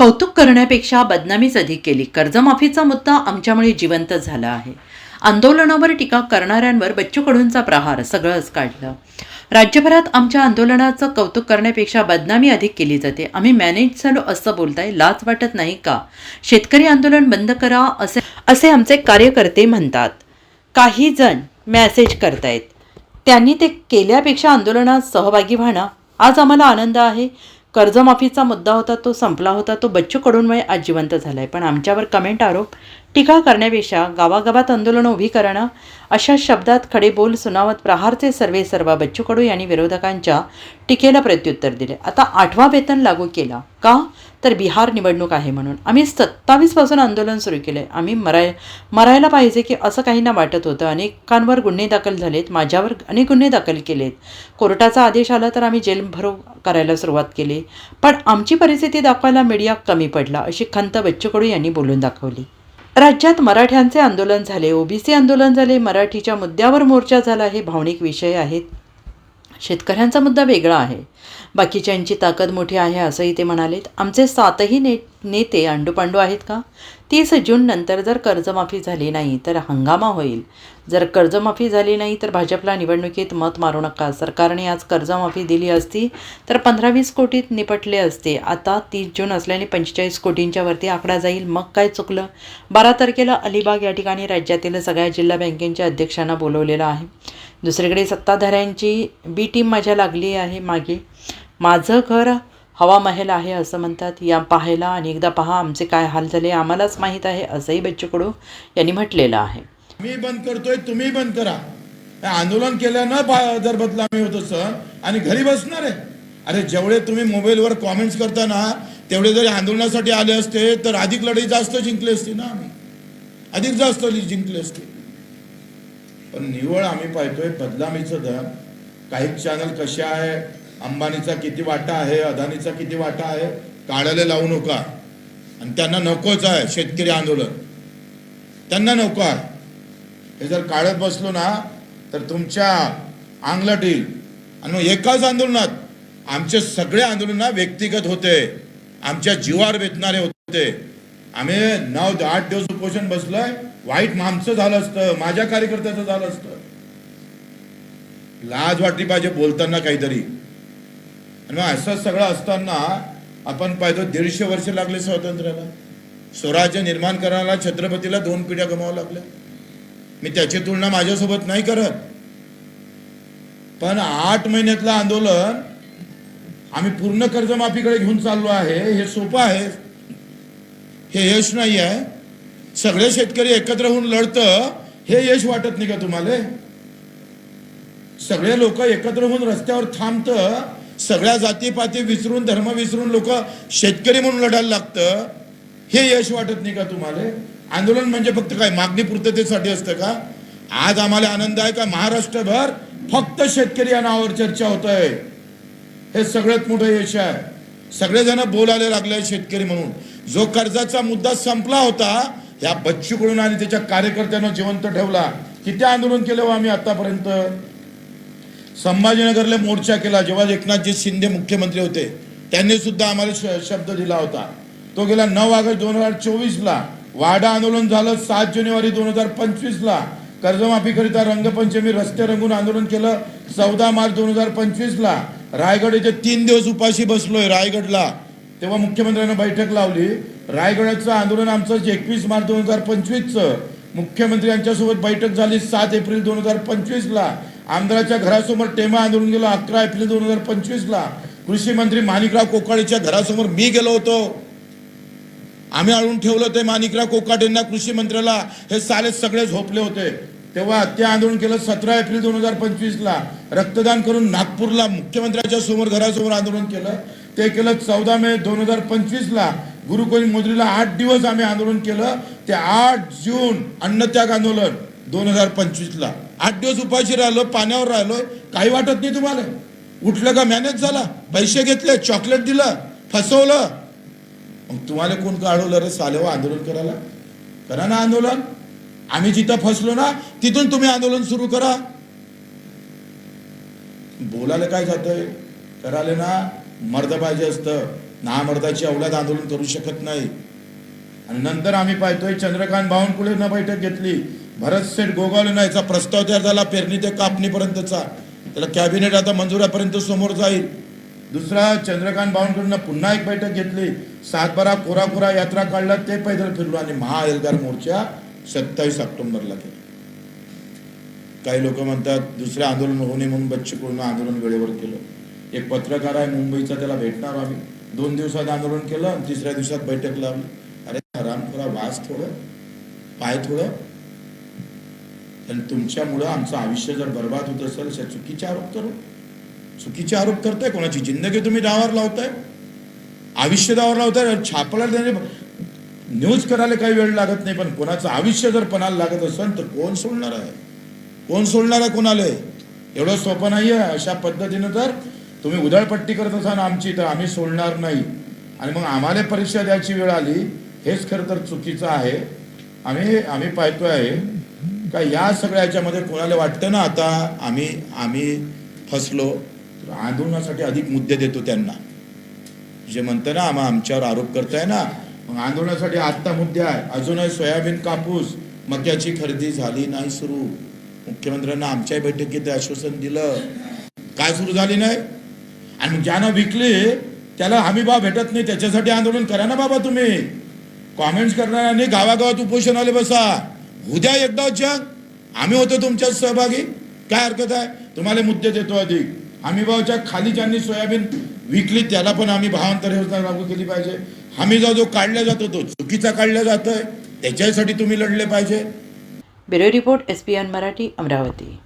कौतुक करण्यापेक्षा बदनामीच अधिक केली. कर्जमाफीचा मुद्दा आमच्यामुळे जिवंत झाला आहे. आंदोलनावर टीका करणाऱ्यांवर बच्चू कडूंचा प्रहार सगळंच काढलं. राज्यभरात आमच्या आंदोलनाचं कौतुक करण्यापेक्षा बदनामी अधिक केली जाते. आम्ही मॅनेज झालो असं बोलताय लाज वाटत नाही का? शेतकरी आंदोलन बंद करा असे असे आमचे कार्यकर्ते म्हणतात. काही जण मॅसेज करतायत. त्यांनी ते केल्यापेक्षा आंदोलनात सहभागी व्हाणं आज आम्हाला आनंद आहे. कर्जमाफीचा मुद्दा होता तो संपला होता तो बच्चू कडूनमुळे आज जिवंत झाला आहे पण आमच्यावर कमेंट आरोप टीका करण्यापेक्षा गावागावात आंदोलनं उभी करणं अशा शब्दात खडे बोल सुनावत प्रहारचे सर्वे सर्व बच्चू कडू यांनी विरोधकांच्या टीकेला प्रत्युत्तर दिले. आता आठवा वेतन लागू केला का? तर बिहार निवडणूक आहे म्हणून. आम्ही सत्तावीसपासून आंदोलन सुरू केलं आम्ही मराय मरायला पाहिजे की असं काहींना वाटत होतं. अनेकांवर गुन्हे दाखल झालेत. माझ्यावर अनेक गुन्हे दाखल केलेत. कोर्टाचा आदेश आला तर आम्ही जेल भरो करायला सुरुवात केली. पण आमची परिस्थिती दाखवायला मीडिया कमी पडला अशी खंत बच्चू कडू यांनी बोलून दाखवली. राज्यात मराठ्यांचे आंदोलन झाले. ओबीसी आंदोलन झाले. मराठीच्या मुद्द्यावर मोर्चा झाला हे भावनिक विषय आहेत. शेतकऱ्यांचा मुद्दा वेगळा आहे. बाकीच्यांची ताकद मोठी आहे असंही ते म्हणालेत. आमचे सातही ने नेते अंडूपांडू आहेत का? तीस जून नंतर जर कर्जमाफी झाली नाही तर हंगामा होईल. जर कर्जमाफी झाली नाही तर भाजपला निवडणुकीत मत मारू नका. सरकारने आज कर्जमाफी दिली असती तर पंधरा वीस कोटीत निपटले असते. आता तीस जून असल्याने पंचेचाळीस कोटींच्या वरती आकडा जाईल. मग काय चुकलं? बारा तारखेला अलिबाग या ठिकाणी राज्यातील सगळ्या जिल्हा बँकेच्या अध्यक्षांना बोलवलेलं आहे. दुसरीकडे सत्ताधाऱ्यांची बी टीम माझ्या लागली आहे मागे. माझं घर हवा महल आहे असं म्हणतात. या पाहायला आणि एकदा पहा आमचे काय हाल झाले आम्हालाच माहीत आहे असंही बच्चू कडू यांनी म्हटलेलं आहे. मी बंद करतोय तुम्ही बंद करा. आंदोलन केल्यानं जर बदलामी होत असं आणि घरी बसणार आहे. अरे जेवढे तुम्ही मोबाईलवर कॉमेंट्स करताना तेवढे जरी आंदोलनासाठी आले असते तर अधिक लढाई जास्त जिंकली असती ना आम्ही. अधिक जास्त लढाई जिंकली असते. पण निव्वळ आम्ही पाहतोय बदलामीचं दर काही चॅनल कसे आहे अंबानीचा किती वाटा आहे अदानीचा किती वाटा आहे काढायला लावू नका. आणि त्यांना नकोच आहे शेतकरी आंदोलन. त्यांना नको आहे. हे जर काढत बसलो ना तर तुमच्या अंगलट येईल. आणि मग एकाच आंदोलनात आमचे सगळे आंदोलन व्यक्तिगत होते. आमच्या जीवावर वेचणारे होते. आम्ही नऊ आठ दिवस उपोषण बसलोय वाईट आमचं झालं असतं माझ्या कार्यकर्त्याचं झालं असतं. लाज वाटली पाहिजे बोलताना काहीतरी. आणि मग असं सगळं असताना आपण पाहतो दीडशे वर्ष लागले स्वातंत्र्याला. स्वराज्य निर्माण करायला छत्रपतीला दोन पिढ्या गमावं लागल्या. मी त्याची तुलना माझ्यासोबत नाही करत. पण आठ महिन्यातलं आंदोलन आम्ही पूर्ण कर्जमाफीकडे घेऊन चाललो आहे हे सोपं आहे. हे यश नाही आहे. सगळे शेतकरी एकत्र होऊन लढतं हे यश वाटत नाही का तुम्हाला? सगळे लोक एकत्र होऊन रस्त्यावर थांबतं सगळ्या जातीपाती विसरून धर्म विसरून लोक शेतकरी म्हणून लढायला लागतं. हे यश वाटत नाही का तुम्हाला? आंदोलन म्हणजे फक्त काय? मागणी पूर्ततेसाठी असतं का? आज आम्हाला आनंद आहे का? महाराष्ट्रभर फक्त शेतकरी या नावावर चर्चा होत आहे हे सगळ्यात मोठं यश आहे. सगळेजण बोलायला लागले शेतकरी म्हणून. जो कर्जाचा मुद्दा संपला होता या बच्चूकडून आणि त्याच्या कार्यकर्त्यांना जिवंत ठेवला. किती आंदोलन केलं हो आम्ही आतापर्यंत? संभाजीनगरला मोर्चा केला. जेव्हा एकनाथजी शिंदे मुख्यमंत्री होते त्यांनी सुद्धा आम्हाला श- शब्द दिला होता. तो गेला नऊ ऑगस्ट दोन हजार चोवीसला. वाडा आंदोलन झालं सात जानेवारी दोन हजार पंचवीसला. कर्जमाफीकरिता रंगपंचमी रस्ते रंगून आंदोलन केलं चौदा मार्च दोन हजार पंचवीसला. रायगड येथे तीन दिवस उपाशी बसलोय रायगडला. तेव्हा मुख्यमंत्र्यांना बैठक लावली. रायगडाचं आंदोलन आमचं एकवीस मार्च दोन हजार पंचवीसचं. मुख्यमंत्री यांच्यासोबत बैठक झाली सात एप्रिल दोन हजार पंचवीसला. आमदाराच्या घरासमोर टेमा आंदोलन गेलो अकरा एप्रिल दोन हजार पंचवीसला. कृषी मंत्री माणिकराव कोकाडेच्या घरासमोर मी गेलो होतो. आम्ही आणून ठेवलं ते माणिकराव कोकाटेंना कृषी मंत्र्याला. हे साले सगळे झोपले होते. तेव्हा ते आंदोलन केलं सतरा एप्रिल दोन हजार पंचवीसला. रक्तदान करून नागपूरला मुख्यमंत्र्याच्या समोर घरासमोर आंदोलन केलं. ते केलं चौदा मे दोन हजार पंचवीसला. ला मोदीला मोदरीला आठ दिवस आम्ही आंदोलन केलं. ते आठ जून अन्नत्याग आंदोलन. दोन हजार पंचवीसला आठ दिवस उपाशी राहिलो पाण्यावर राहिलो काही वाटत नाही तुम्हाला. उठलं का मॅनेज झाला. पैसे घेतले चॉकलेट दिलं फसवलं. मग तुम्हाला कोण काढवलं रे सालेव आंदोलन करायला? करा ना आंदोलन. आम्ही जिथं फसलो ना तिथून तुम्ही आंदोलन सुरू करा. बोलायला काय जातंय? करायला ना मर्द पाहिजे असतं. ना मर्दाची अवलाद आंदोलन करू शकत नाही. आणि नंतर आम्ही पाहतोय चंद्रकांत बावनकुळेनं बैठक घेतली. भरत सेठ याचा प्रस्ताव तयार झाला पेरणी ते कापणीपर्यंतचा. त्याला कॅबिनेट आता मंजुरापर्यंत समोर जाईल. दुसरा चंद्रकांत बावनकुळेनं पुन्हा एक बैठक घेतली. सातबारा कोरा कोरा यात्रा काढला ते पैदल फिरलो आणि महाएलगार मोर्चा सत्तावीस ऑक्टोबरला केला. काही लोक म्हणतात दुसरे आंदोलन होऊ नये म्हणून बच्चू आंदोलन वेळेवर केलं. एक पत्रकार आहे मुंबईचा त्याला भेटणार आम्ही. दोन दिवसात आंदोलन केलं आणि तिसऱ्या दिवसात बैठक लावली. अरे हराम थोडा वास थोडं. पाय थोडं. आणि तुमच्यामुळं आमचं आयुष्य जर बर्बाद होत असेल अशा चुकीचे आरोप करू. चुकीचे आरोप करताय कोणाची जिंदगी तुम्ही डावावर लावताय? आयुष्य डावावर लावताय छापला त्याने न्यूज करायला काही वेळ लागत नाही पण कोणाचं आयुष्य जर पणाला लागत असेल तर कोण सोडणार आहे? कोण सोडणार आहे कोणाला? एवढं सोपं नाही आहे अशा पद्धतीनं तर तुम्ही उधळपट्टी करत असाल आमची तर आम्ही सोडणार नाही. आणि मग आम्हाला परीक्षा द्यायची वेळ आली हेच खरं तर चुकीचं आहे. आम्ही आम्ही पाहतोय. आहे का या सगळ्या याच्यामध्ये कोणाला वाटतं ना आता आम्ही आम्ही फसलो तर आंदोलनासाठी अधिक मुद्दे देतो त्यांना. जे म्हणतं ना आम्हा आमच्यावर आरोप करताय ना मग आंदोलनासाठी आत्ता मुद्दे आहे. अजूनही सोयाबीन कापूस मक्याची खरेदी झाली नाही सुरू. मुख्यमंत्र्यांना आमच्याही बैठकीत आश्वासन दिलं. काय सुरू झाली नाही? आणि मग ज्यानं विकली त्याला हमी भाव भेटत नाही. त्याच्यासाठी आंदोलन करा ना बाबा तुम्ही. कॉमेंट्स करणाऱ्यांनी गावागावात उपोषणाला बसा. उद्या एकदा जग. आम्ही होतो तुमच्यात सहभागी. काय हरकत आहे? तुम्हाला मुद्दे देतो अधिक. हमी भावच्या खाली ज्यांनी सोयाबीन विकली त्याला पण आम्ही भावांतर योजना लागू केली पाहिजे. हमी जो काढला जातो तो चुकीचा काढला जातोय. त्याच्यासाठी तुम्ही लढले पाहिजे. Bureau report S P N Marathi Amravati.